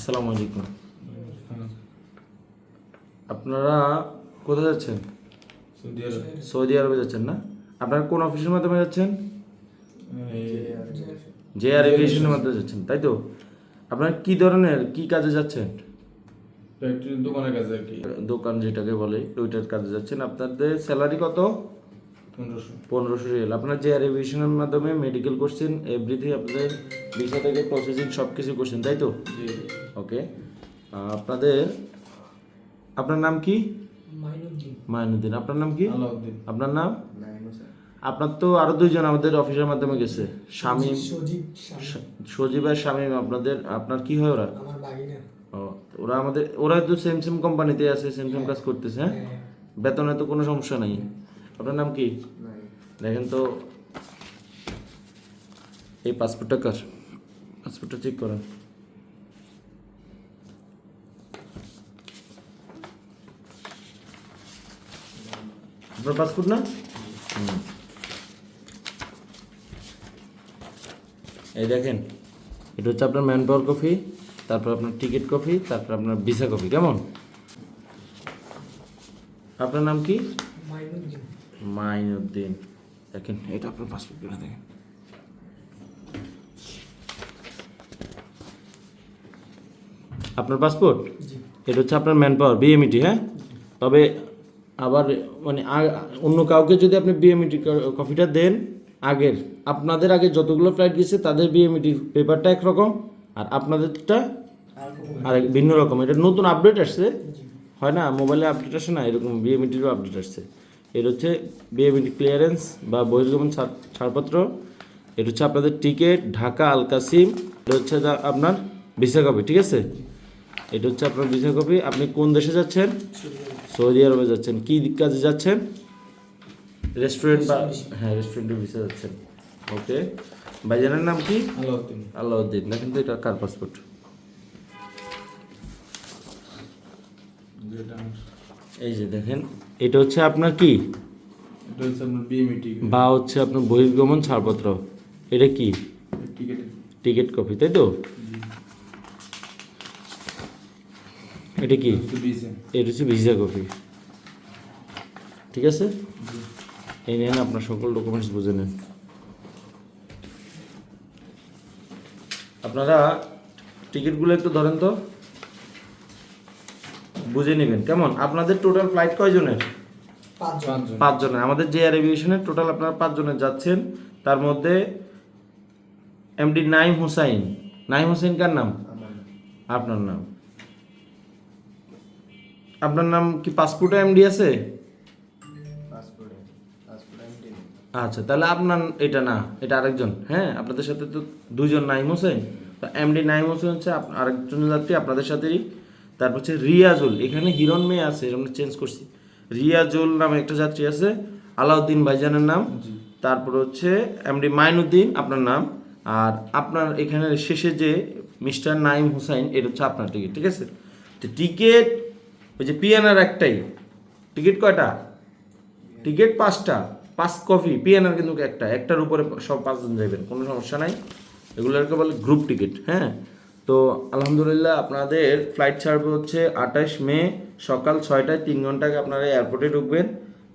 আসসালামু আলাইকুম। আপনারা কোথায় যাচ্ছেন? সৌদি আরবে। যাচ্ছেন না? আপনারা কোন অফিসের মাধ্যমে যাচ্ছেন? জে আর এভিয়েশনের মাধ্যমে যাচ্ছেন তাই তো? আপনারা কি ধরনের কি কাজে যাচ্ছেন? দোকানের কাছে আর কি। দোকান যেটাকে বলে ওইটার কাজে যাচ্ছেন। আপনাদের স্যালারি কত? পনেরোশো। রিয়াল আপনার যে আর এভিয়েশনের মাধ্যমে মেডিকেল করছেন এভরিথিং আপনাদের ভিসা থেকে প্রসেসিং সব কিছু করছেন তাই তো? ওকে আপনাদের আপনার নাম কি? মাইনুদ্দিন। আপনার নাম কি? আপনার নাম? আপনার তো আরও দুইজন আমাদের অফিসের মাধ্যমে গেছে। শামীম সজীব স্বামী। সজীব আর শামীম আপনাদের আপনার কি হয় ওরা? ও, ওরা আমাদের ওরা তো সেম সেম কোম্পানিতে আছে সেম সেম কাজ করতেছে হ্যাঁ? হ্যাঁ। বেতনে তো কোনো সমস্যা নাই। আপনার নাম কি? দেখেন তো এই পাসপোর্টটা কার? পাসপোর্টটা চেক করেন। আপনার পাসপোর্ট না? হুম। এই দেখেন এটা হচ্ছে আপনার ম্যান পাওয়ার কপি তারপর আপনার টিকিট কপি তারপর আপনার ভিসা কপি কেমন? আপনার নাম কি? মাইনুদ্দিন দেখেন এটা আপনার পাসপোর্ট করে দেখেন? আপনার পাসপোর্ট এটা হচ্ছে আপনার ম্যান পাওয়ার বিএমইটি হ্যাঁ? তবে আবার মানে অন্য কাউকে যদি আপনি বিএমইটি কপিটা দেন আগের আপনাদের আগে যতগুলো ফ্লাইট গেছে তাদের বিএমইটি পেপারটা একরকম আর আপনাদেরটা আর ভিন্ন রকম। এটা নতুন আপডেট আসছে। হয় না? মোবাইলে আপডেট আসে না? এরকম বিএমইটিরও আপডেট আসছে। এটা হচ্ছে বিএমইটি ক্লিয়ারেন্স বা বহির্গমন ছাড়- ছাড়পত্র। এটা হচ্ছে আপনাদের টিকিট ঢাকা আল কাসিম এটা হচ্ছে আপনার ভিসা কপি ঠিক আছে? এটা হচ্ছে আপনার ভিসা কপি আপনি কোন দেশে যাচ্ছেন? সৌদি আরবে যাচ্ছেন। কি কাজে যাচ্ছেন? রেস্টুরেন্ট বা হ্যাঁ রেস্টুরেন্টে ভিসা যাচ্ছেন। ওকে ভাইজানের নাম কি? আলাউদ্দিন। আল্লাউদ্দিন দেখেন তো এটা কার পাসপোর্ট এই যে দেখেন এটা হচ্ছে আপনার কি? এটা হচ্ছে আপনার বা হচ্ছে আপনার বহির্গমন ছাড়পত্র। এটা কি? টিকিট টিকিট কপি তাই তো? এটা কি? এটা হচ্ছে ভিসা কপি ঠিক আছে? এই নেন আপনার সকল ডকুমেন্টস বুঝে নেন। আপনারা টিকিটগুলো একটু ধরেন তো। বুঝে নেবেন। কেমন? আপনাদের টোটাল ফ্লাইট কয়জনের? পাঁচজন। পাঁচজন পাঁচজনের। আমাদের যে এভিয়েশনের টোটাল আপনারা পাঁচজনের যাচ্ছেন। তার মধ্যে এমডি নাইম হুসাইন। নাইম হুসাইন কার নাম? আপনার নাম। আপনার নাম কি পাসপোর্টে। এমডি আছে আচ্ছা তাহলে আপনার এটা না এটা আরেকজন। হ্যাঁ আপনাদের সাথে তো দুজন নাইম হোসেন এমডি নাইম হোসেন হচ্ছে আরেকজন যাত্রী আপনাদের সাথেই তারপর হচ্ছে রিয়াজুল এখানে হিরণ মেয়ে আছে আমরা চেঞ্জ করছি। রিয়াজুল নামে একটা যাত্রী আছে আলাউদ্দিন ভাইজানের নাম। তারপর হচ্ছে এমডি মাইনুদ্দিন আপনার নাম। আর আপনার এখানে শেষে যে মিস্টার নাইম হুসাইন এটা হচ্ছে আপনার টিকিট ঠিক আছে? তো টিকিট ওই যে পিএনআর একটাই। টিকিট কয়টা? টিকিট পাঁচটা। পাঁচ কপি পিএনআর কিন্তু একটা। একটার উপরে সব পাঁচজন যাবেন কোনো সমস্যা নাই। এগুলোকে বলে গ্রুপ টিকিট হ্যাঁ? তো আলহামদুলিল্লাহ আপনাদের ফ্লাইট ছাড়বে হচ্ছে আঠাশ মে সকাল ছয়টায় তিন ঘন্টাকে আপনারা এয়ারপোর্টে ঢুকবেন।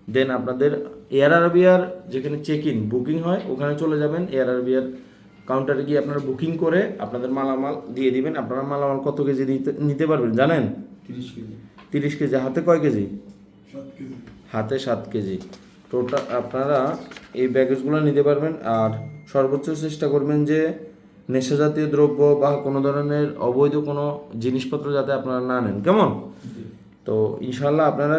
দেন আপনাদের এয়ার আরবিয়ার যেখানে চেক ইন বুকিং হয় ওখানে চলে যাবেন। এয়ার আরবিয়ার কাউন্টারে গিয়ে আপনারা বুকিং করে আপনাদের মালামাল দিয়ে দিবেন। আপনারা মালামাল কত কেজি নিতে নিতে পারবেন জানেন? তিরিশ কেজি। তিরিশ কেজি হাতে কয় কেজি? কেজি। হাতে সাত কেজি। টোটাল আপনারা এই ব্যাগেজগুলো নিতে পারবেন। আর সর্বোচ্চ চেষ্টা করবেন যে নেশা জাতীয় দ্রব্য বা কোনো ধরনের অবৈধ কোনো জিনিসপত্র যাতে আপনারা না নেন। কেমন? তো ইনশাল্লাহ আপনারা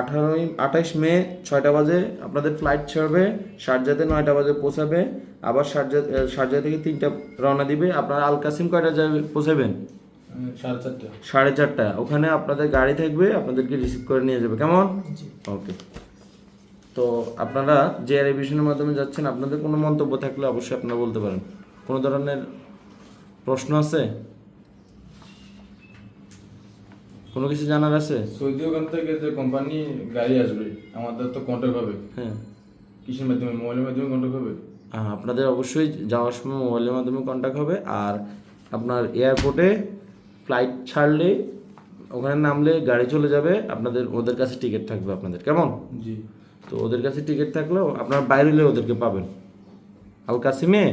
আঠারোই আঠাইশ মে ছয়টা বাজে আপনাদের ফ্লাইট ছাড়বে সারজাতে নয়টা বাজে পৌঁছাবে আবার শারজা শারজা থেকে তিনটা রওনা দিবে। আপনারা আল কাসিম কয়টা যাবে পৌঁছাবেন? সাড়ে চারটা। ওখানে আপনাদের গাড়ি থাকবে আপনাদেরকে রিসিভ করে নিয়ে যাবে। কেমন? ওকে তো আপনারা যে এভিশনের মাধ্যমে যাচ্ছেন আপনাদের কোনো মন্তব্য থাকলে অবশ্যই আপনারা বলতে পারেন। কোনো ধরনের প্রশ্ন আছে? কোনো কিছু জানার আছে? সৌদি ওখান থেকে যে কোম্পানি গাড়ি আসবে আমাদের তো কন্ট্যাক্ট হবে। হ্যাঁ। কিসের মাধ্যমে? মোবাইলের মাধ্যমে কন্ট্যাক্ট হবে? হ্যাঁ আপনাদের অবশ্যই যাওয়ার সময় মোবাইলের মাধ্যমে কন্ট্যাক্ট হবে। আর আপনার এয়ারপোর্টে ফ্লাইট ছাড়লে ওখানে নামলে গাড়ি চলে যাবে। আপনাদের ওদের কাছে টিকিট থাকবে আপনাদের। কেমন? জি। তো ওদের কাছে টিকিট থাকলেও আপনার বাইরে ওদেরকে পাবেন। আল কাসিমে?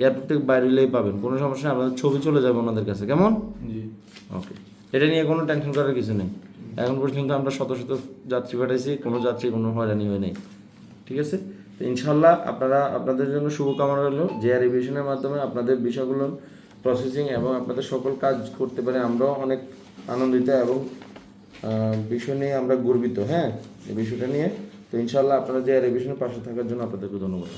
এয়ারপোর্ট থেকে বাইরে হলেই পাবেন। কোনো সমস্যা নেই আপনাদের ছবি চলে যাবে ওনাদের কাছে। কেমন? জি। ওকে এটা নিয়ে কোনো টেনশন করার কিছু নেই। এখন পর্যন্ত আমরা শত শত যাত্রী পাঠাইছি কোনো যাত্রী কোনো হয়রানি হয় নাই। ঠিক আছে? তো ইনশাল্লাহ আপনারা আপনাদের জন্য শুভকামনা রইল যে আর এভিয়েশনের মাধ্যমে আপনাদের বিষয়গুলোর প্রসেসিং এবং আপনাদের সকল কাজ করতে পারে আমরাও অনেক আনন্দিত এবং বিষয় নিয়ে আমরা গর্বিত হ্যাঁ? এই বিষয়টা নিয়ে। তো ইনশাল্লাহ আপনারা যে আর এভিয়েশনের পাশে থাকার জন্য আপনাদেরকে ধন্যবাদ।